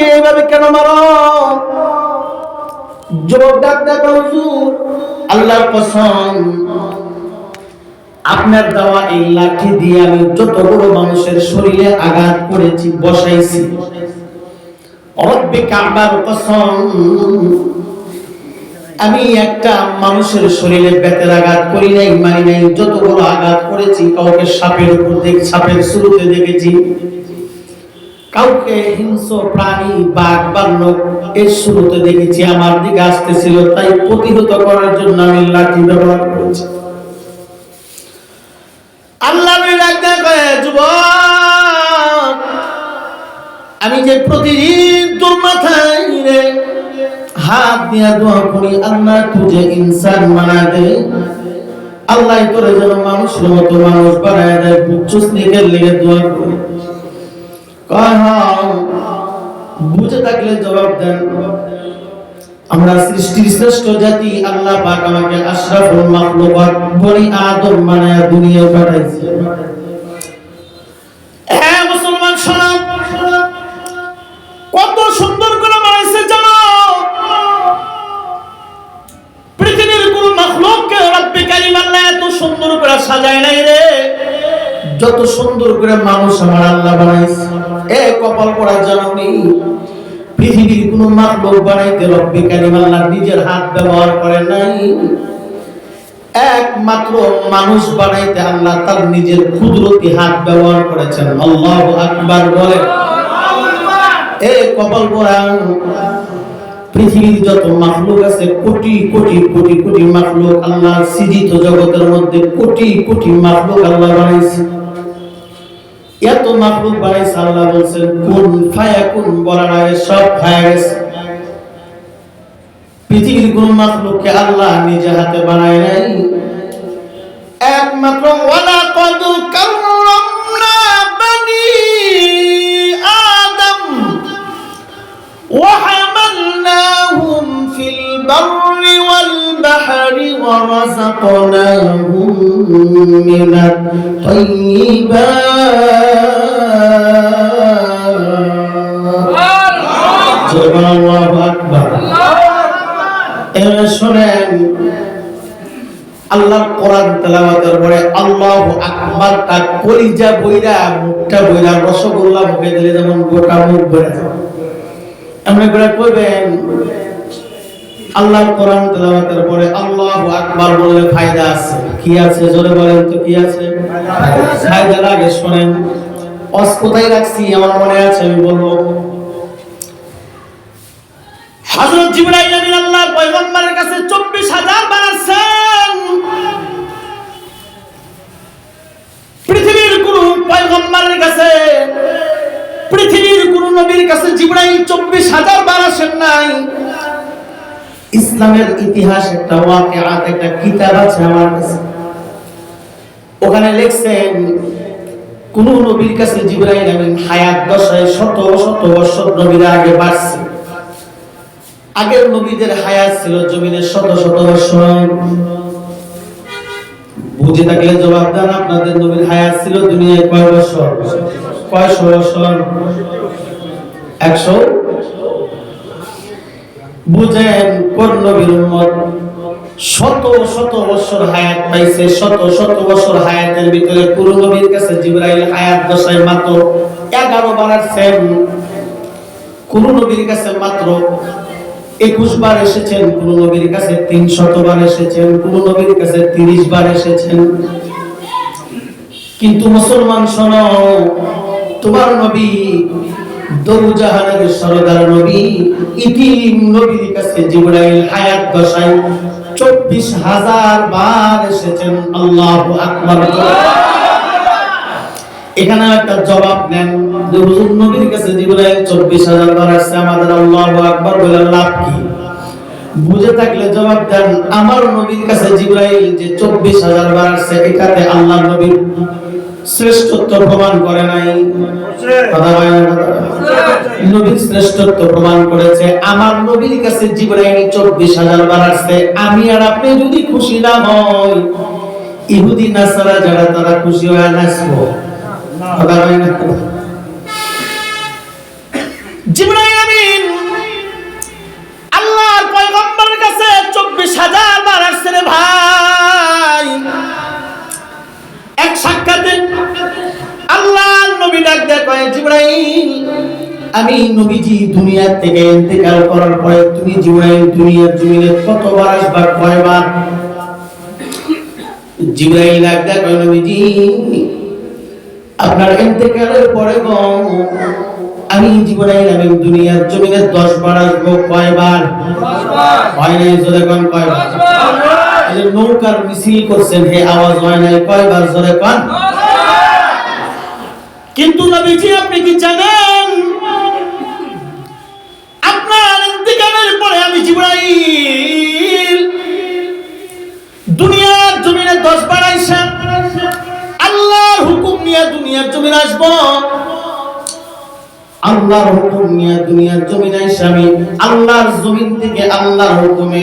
আমাকে এভাবে কেন মারো? হুজুর, আল্লাহর কসম, আপনার দেওয়া এই লাঠি দিয়ে আমি মানুষের শরীরে আঘাত করেছি, বসাইছি। আমি একটা মানুষের শরীরে বেতের আঘাত করি নাই, মারি নাই, যত বড় আঘাত করেছি, কাউকে সাপের উপর দেখ, সাপের শুরুতে দেখেছি। কাউকে হিংস্র প্রাণী, বাঘ বাল্য এর শুরুতে দেখেছি, আমার দিকে আসতেছিল, তাই প্রতিহত করার জন্য আমি লাঠি ব্যবহার করেছি। আল্লাহ যুবক, আমি যে প্রতিদিন তোর মাথায় হাত দিয়া দোয়া করি, আল্লাহ তুঝে ইনসান মানা দে। আল্লাহ তোরে যেন মানুষের মতো মানুষ বানায় দেয় বুচ্চু স্নেকের লেগে দোয়া করি। বুঝে থাকলে জবাব দেন। আমরা সৃষ্টির শ্রেষ্ঠ জাতি, আল্লাহ পাক আমাকে আশরাফুল মাখলুকাত, বনি আদম বানায়া দুনিয়া পাঠাইছে। হ্যাঁ মুসলমান কত সুন্দর করে বানাইছে জানো। পৃথিবীর কোন মাখলুককে রব্বে কারীম আল্লাহ এত সুন্দর করে সাজায় নাই রে। যত সুন্দর করে মানুষ আমার আল্লাহ বানাইছে, এ কপাল পড়া জানি পৃথিবীর কোন মাখলুক বানাইতে রব্বে কারীম আল্লাহ নিজের হাত ব্যবহার করে নাই। একমাত্র মানুষ বানাইতে আল্লাহ তার নিজের কুদরতি হাত ব্যবহার করেছেন। আল্লাহু আকবার বলে এ কপাল পড়া, পৃথিবীর যত মাখলুক আছে, কোটি কোটি কোটি কোটি মাখলুক আল্লাহ সৃজিত জগতের মধ্যে কোটি কোটি মাখলুক আল্লাহ বানাইছে। এত মাহবুব বলছেন কোন বলার আগে সব গেছে। পৃথিবীর কোন আল্লাহ নিজে হাতে বানায় নাই। একমাত্র ওয়ালা কদ কাররামনা বানি আদম, ওয়া হামালনাহুম ফিল বাররি ওয়াল والبحر ورزقناهم من الطيبات جبر الله أكبر এবার শোনেন আল্লাহর কোরআন তেলাওয়াতের পরে আল্লাহ আকবার তা কলিজা বইরা মুখটা বইরা রসগোল্লা মুখে দিলে যেমন গোটা মুখ বইরা যাবে এমনি করে কইবেন আল্লাহর কোরআন তেলাওয়াতের পরে আল্লাহু আকবার বললে ফায়দা আছে। কি আছে? জোরে বলেন তো, কি আছে? ফায়দা লাগে, শুনেন। অস কোথায় রাখছি? আমার মনে আছে, আমি বলব। হযরত জিবরাইল আমিন আল্লাহর পয়গম্বরের কাছে 24000 বার আসছেন। পৃথিবীর কোন পয়গম্বরের কাছে, পৃথিবীর কোন নবীর কাছে জিবরাইল 24000 বার আসেন নাই। ইসলামের ইতিহাস একটা ওয়াকিআত একটা কিতাব আছে আমার কাছে। ওখানে লিখছেন, কোন নবীর কাছে জিবরাইল আমিন হায়াত দশায় শত শত বছর নবীর আগে বাড়ছে। আগের নবীদের হায়াত ছিল জমিনের শত শত বছর। বুঝে থাকলে জবাব দেন, আপনাদের নবীর হায়াত ছিল দুনিয়ায় কয় বছর? কয়শো বছর? একশো বুঝেন কোন নবীর উম্মত? শত শত বছর হায়াত পাইছে, শত শত বছর হায়াতের ভিতরে পুরো নবীর কাছে জিবরাইল হায়াত দশায় মাত্র এগারো বার আসছেন। কোন নবীর কাছে মাত্র একুশ বার এসেছেন, কোন নবীর কাছে তিন শতবার এসেছেন, কোন নবীর কাছে তিরিশ বার এসেছেন। কিন্তু মুসলমান শোনো, তোমার নবী দৌজাহানের সরদার নবী, ইতিম নবীর কাছে জিবরাইল হায়াত চব্বিশ হাজার বার এসেছেন আল্লাহ আকবর। এখানে একটা জবাব হুজুর নবীর কাছে জিবরাইল চব্বিশ হাজার বার আসছে, আমাদের আল্লাহ আকবর বলে লাভ কি? বুঝে থাকলে জবাব দেন, আমার নবীর কাছে জিবরাইল যে চব্বিশ হাজার বার আসছে, এটাতে আল্লাহ নবীর শ্রেষ্ঠত্ব প্রমাণ করে নাই। কথা? নবীর শ্রেষ্ঠত্ব প্রমাণ করেছে। আমার নবীর কাছে জিব্রাইল হাজার বার আসছে, আমি আর আপনি যদি খুশি না হই, ইহুদি নাসারা যারা, তারা খুশি হয় না কথা হয় আমিন, আল্লাহর পয়গম্বরের কাছে 24000 বার আসছে ভাই। এক সাক্ষাৎ আমি নবীজি দুনিয়া থেকে ইন্তেকাল করার পরে তুমি জিব্রাইল দুনিয়ার জমিনে কতবার আসবার কয়বার? জিব্রাইল ডাকতে কয় নবীজি আপনার ইন্তেকালের পরে গো আমি জিব্রাইল আমি দুনিয়ার জমিনে 10 বার আসব কয়বার? হয় নাই জোরে কোন কয়বার? নৌকার মিছিল করছেন হে আওয়াজ হয় নাই কয়বার জোরে কোন? কিন্তু নবীজি, আপনি কি জানেন? আপনার ইন্তেকালের পরে আমি জিব্রাইল দুনিয়ার জমিনে দশ আইসা, আল্লাহর হুকুম নিয়ে দুনিয়ার জমিনে আসব। আল্লাহর হুকুম নিয়ে দুনিয়ার জমিনে আইসা আমি আল্লাহর জমিন থেকে আল্লাহর হুকুমে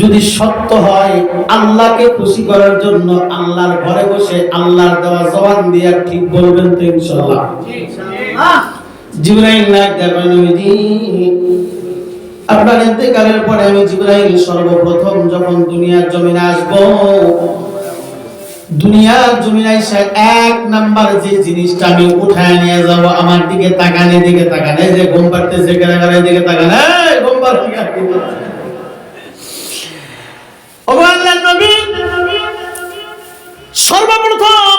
যদি সত্য হয়, আল্লাহকে খুশি করার জন্য আল্লাহর ঘরে বসে আল্লাহর দেওয়া জবান দিয়া ঠিক বলবেন তো ইনশাআল্লাহ। জিবরাইল দেয়া কয় নবীজি আপনার ইন্তেকালের পরে আমি জিবরাইল সর্বপ্রথম যখন দুনিয়ার জমিনে আসব, দুনিয়ার জমিনে এসে এক নাম্বার যে জিনিসটা আমি উঠায় নিয়ে যাব, আমার দিকে তাকানে দিকে তাকানে, যে ঘুম পাড়তেছে কেনা দিকে তাকানে ঘুম পাড় ও আল্লাহর নবী সর্বপ্রথম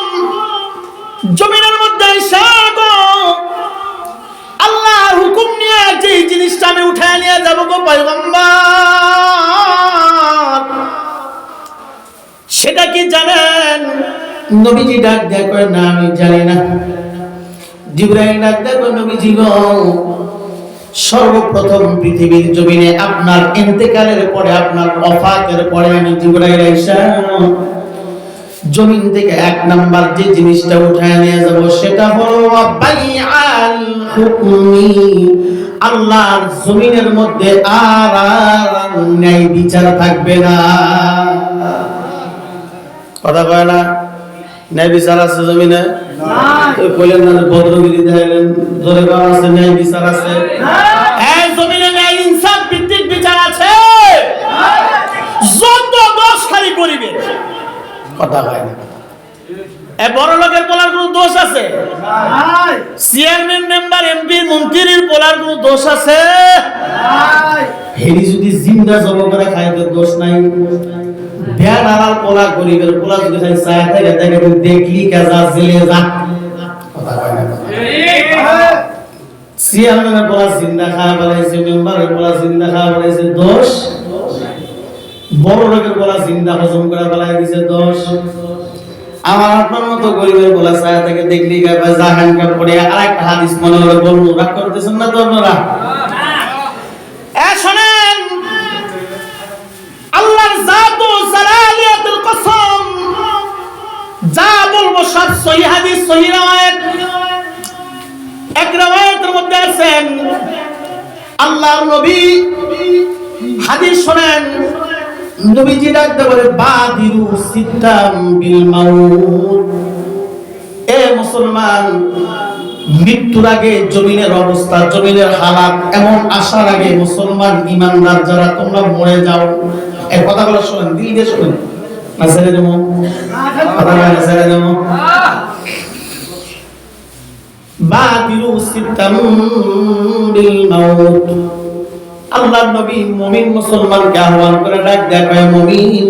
জমিনের মধ্যে আল্লাহর হুকুম নিয়ে যে জিনিসটা আমি উঠায় নিয়ে যাব গো পয়গম্বর, সেটা কি জানেন? নবীজি ডাক কয়, না, আমি জানি না। জিব্রাইল ডাক কয়, নবীজি গো, সর্বপ্রথম পৃথিবীর জমিনে আপনার ইন্তেকালের পরে, আপনার ওফাতের পরে আমি আইসা জমিন থেকে এক নাম্বার যে জিনিসটা উঠায় নিয়ে যাব সেটা হলো বাইআল হুকমি। আল্লাহর জমিনের মধ্যে আর আর ন্যায় বিচার থাকবে না। কথা কয় না? ন্যায় বিচার আছে জমিনে? ওই কইলেন না ভদ্রগিরি দেখাইলেন জোরে আছে ন্যায় বিচার আছে। এই কথা কয় না। এ বড় লোকের বলার কোনো দোষ আছে? চেয়ারম্যান মেম্বার এমপি মন্ত্রীর বলার কোনো দোষ আছে? হেরি যদি জিন্দা জব করে খাইতে দোষ নাই। ভ্যান আলাল পোলা গরিবের পোলা যদি খাই চায় থাকে তাকে দেখলি কাজা জেলে যা। কথা কয় না চেয়ারম্যানের পোলা জিন্দা খাওয়া বলাইছে মেম্বারের পোলা জিন্দা খাওয়া বলাইছে দোষ? বড় লোকের পোলা জিন্দা হজম করে ফেলাই দিছে দশ আমার আপনার মতো গরিবের বলা চায় তাকে দেখলি জাহান কাপ পড়ে আর একটা হাদিস মনে হলো বলব রাগ করতেছেন না তো আপনারা? শোনেন, আল্লাহর জাত ও জালালিয়াতুল কসম, যা বলব সব সহি হাদিস, সহি রাওয়ায়াত। এক রাওয়ায়াতের মধ্যে আছেন, আল্লাহর নবী। হাদিস শোনেন নবীজি ডাকতে বলে, বাদিরু বিল মাউত এ মুসলমান, মৃত্যুর আগে জমিনের অবস্থা, জমিনের হালাত এমন আসার আগে মুসলমান ইমানদার যারা, তোমরা মরে যাও। এই কথাগুলো শোনেন, দিল দিয়ে শোনেন। না, ছেড়ে দেবো। কথা ছেড়ে দেবো। বাদিরু বিল মাউত। আল্লাহর নবী মুমিন মুসলমানকে আহ্বান করে ডাক দেখায় মুমিন,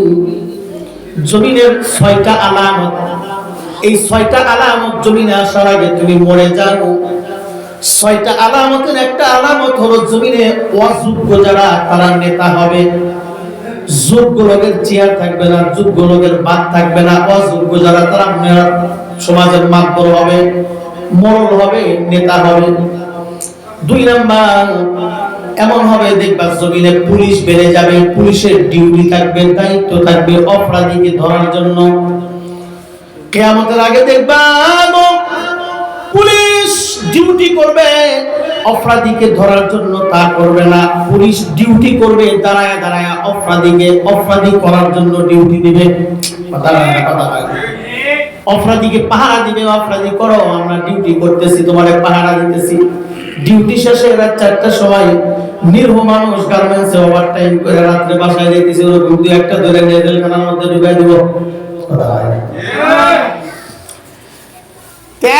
জমিনের ছয়টা আলামত, এই ছয়টা আলামত জমিনে আসার আগে তুমি মরে যাও। ছয়টা আলামতের একটা আলামত হলো জমিনে অযোগ্য যারা, তারা নেতা হবে। যোগ্য লোকের চেয়ার থাকবে না, যোগ্য লোকের বাদ থাকবে না, অযোগ্য যারা, তারা সমাজের মাধ্যম হবে মরল হবে, নেতা হবে। দুই নাম্বার, এমন হবে দেখবা জমিনে পুলিশ বেড়ে যাবে, পুলিশের ডিউটি থাকবে, দায়িত্ব থাকবে অপরাধীকে ধরার জন্য। কেয়ামতের আগে দেখবা, পুলিশ ডিউটি করবে, অপরাধীকে ধরার জন্য তা করবে না। পুলিশ ডিউটি করবে, দাঁড়ায় দাঁড়ায় অপরাধীকে, অপরাধী করার জন্য ডিউটি দিবে। অপরাধীকে পাহারা দিবে, অপরাধী করো, আমরা ডিউটি করতেছি, তোমারে পাহারা দিতেছি। ডিউটি শেষে রাত চারটার সময় নির্ভ মানুষ গার্মেন্টসে ওভার টাইম করে রাত্রে বাসায় যেতেছে ওরকম দু একটা ধরে নিয়ে জেলখানার মধ্যে ঢুকাই দিব।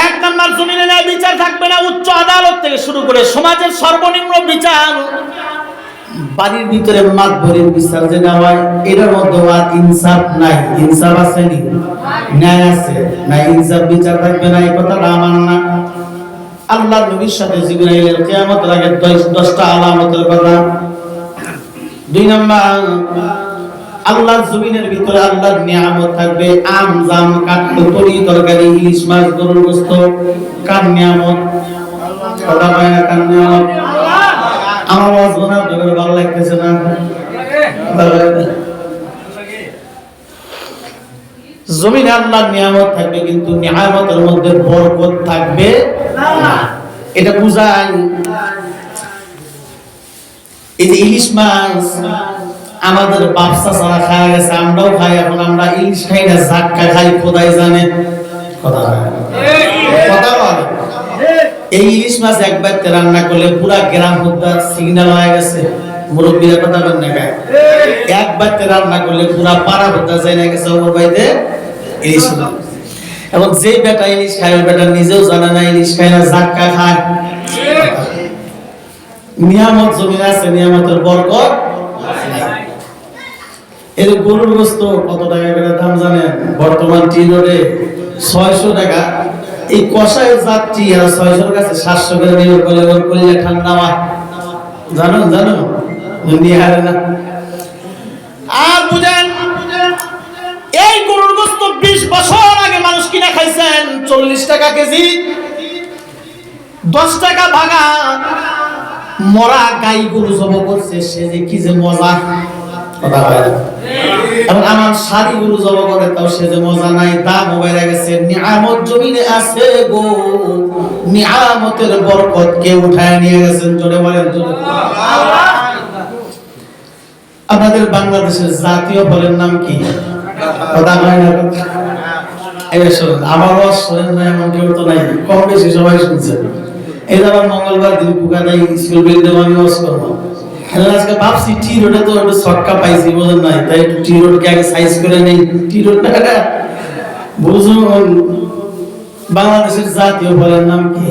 এক নম্বর জমিনে বিচার থাকবে না, উচ্চ আদালত থেকে শুরু করে সমাজের সর্বনিম্ন বিচার। বাড়ির ভিতরে মাত ভরির বিচার যেটা হয়, এটার মধ্যে আর ইনসাফ নাই। ইনসাফ আছে নি? ন্যায় আছে। না, ইনসাফ বিচার থাকবে না, এই কথাটা আমার না আল্লাহ নবীর সাথে জিবরাইলের কিয়ামতের আগে 10টা আলামতের কথা দুই নাম্বার, আল্লাহর জমিনের ভিতরে আল্লাহর নিয়ামত থাকবে। আম, জাম, কাঠল তরি তরকারি, ইলিশ, মাছ, গরুর গোস্ত, কার নিয়ামত? কথা পায় না কার নিয়ামত? আমার আওয়াজ মনে আপনাদের ভালো লাগতেছে না? জমিনে আল্লাহর নিয়ামত থাকবে, কিন্তু নিয়ামতের মধ্যে বরকত থাকবে। এটা বুঝাই এই ইলিশ মাছ, আমাদের বাপসা ছাড়া খাওয়া গেছে, আমরাও খাই, এখন আমরা ইলিশ খাই না জাক্কা খাই, খোদাই জানে। কথা বলে। কথা বলে? এই ইলিশ মাছ একবার রান্না করলে পুরা গ্রাম হুদ্দা সিগন্যাল হয়ে গেছে। মুরব্বীরা কথা বলেন না গায়ে একবার রান্না করলে পুরা পাড়া হুদ্দা যাই না গেছে ওর বাইতে ইলিশ মাছ। এবং যে বেটা ইলিশ খায়, ওই বেটা নিজেও জানে না ইলিশ খায় না জাক্কা খায়। নিয়ামত জমি আছে, নিয়ামতের বরকত গরুর কত টাকা করে দাম বর্তমান টি রোডে ছয়শো টাকা। এই কষায় যাত্রী আর ছয়শোর কাছে সাতশো করে নিয়ে বলে ওর করলে ঠান্ডা মা জানো জানো? না। আর বুঝেন, এই গরুর গোস্ত বিশ বছর আগে মানুষ খাইছেন। চল্লিশ টাকা কেজি, দশ টাকা ভাগা মরা গাই গরু জব করছে, সে যে কি যে মজা। আছে গো। আপনাদের বাংলাদেশের জাতীয় ফলের নাম কি? কথা হয় না এই আমার শোনেন না এমন কেউ তো নাই। কম বেশি সবাই শুনছে। এই মঙ্গলবার দিন স্কুল আমি ওয়াজ করব আজকে ভাবছি টি রোডে তো একটু শর্টকা পাইছি বোঝেন নাই তাই একটু টি রোডকে আগে সাইজ করে নেই। টি রোড না বুঝুন বাংলাদেশের জাতীয় ফলের নাম কি?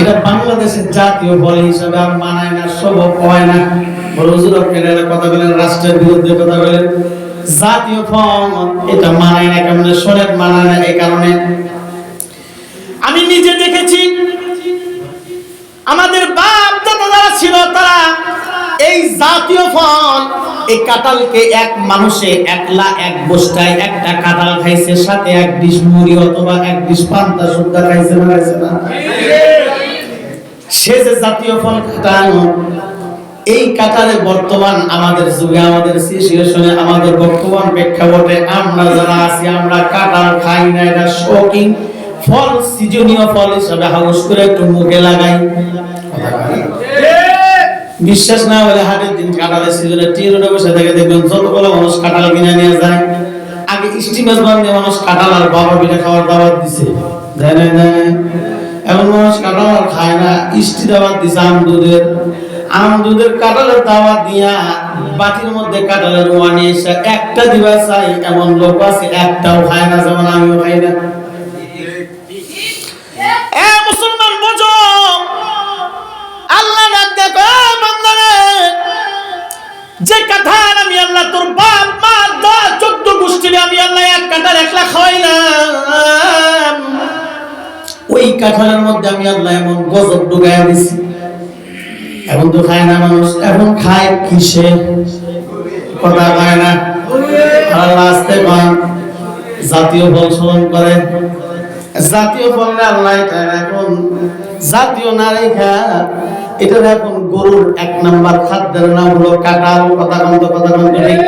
এটা বাংলাদেশের জাতীয় ফল হিসাবে আর মানায় না সব হয় না। হুজুর কথা বলেন রাষ্ট্রের বিরুদ্ধে কথা বলেন। জাতীয় ফল, এটা মানায় না কেমন শোনেন মানায় না, এই কারণে। আমি নিজে দেখেছি, আমাদের বাপ দাদা যারা ছিল, তারা এই জাতীয় ফল, এই কাঁঠালকে এক মানুষে একলা এক বস্তায় একটা কাঁঠাল খাইছে, সাথে এক ডিশ মুড়ি অথবা এক ডিশ পান্তা সুদ্ধা খাইছে না খাইছে না। সে যে জাতীয় ফল কাঁঠাল এই কাঁঠালে বর্তমান আমাদের যুগে, আমাদের সিচুয়েশনে আমাদের বর্তমান প্রেক্ষাপটে আমরা যারা আছি, আমরা কাঁঠাল খাই না, এটা শৌখিন ফল সিজনীয় ফল হিসাবে হাউস করে একটু মুখে লাগাই। বিশ্বাস না হলে হাটের দিন কাঁঠালের সিজনে টি রোডে বসে থেকে, দেখবেন যতগুলো মানুষ কাঁঠাল কিনে নিয়ে যায়। আগে স্টিমাস বান্ধে মানুষ কাঁঠাল আর বাবা পিঠা খাওয়ার দাওয়াত দিছে। দেয় না? দেয় মানুষ কাঁঠাল আর খায় না, ইষ্টি দাওয়াত দিছে আম আম দুধের কাঁঠালের দাওয়াত দিয়া বাটির মধ্যে কাঁঠালের রোয়া নিয়ে এসে একটা দিবা চাই, এমন লোক আছে, একটাও খায় না, যেমন আমিও খাই না। মুসলমান, বোঝো, আল্লাহ ডাক দেখো যে কাঁঠাল আমি আল্লাহ তোর বাপ, মা, দা, চোদ্দ গোষ্ঠীর আমি আল্লাহ এক কাঁঠাল একলা খাওয়াইলাম। ওই কাঁঠালের মধ্যে আমি আল্লাহ এমন গজব ঢুকাইয়া দিছি। এখন তো খায় না মানুষ, এখন খায় কিসে? কথা কয় না। আল্লাহ আসতে পান জাতীয় ফল স্মরণ করে। জাতীয় ফল না আল্লাহ এখন। জাতীয় না এটা এখন গরুর এক নাম্বার খাদ্যের নাম হলো কাঁঠাল। কথা কন্ত কথা কন্ত ঠিক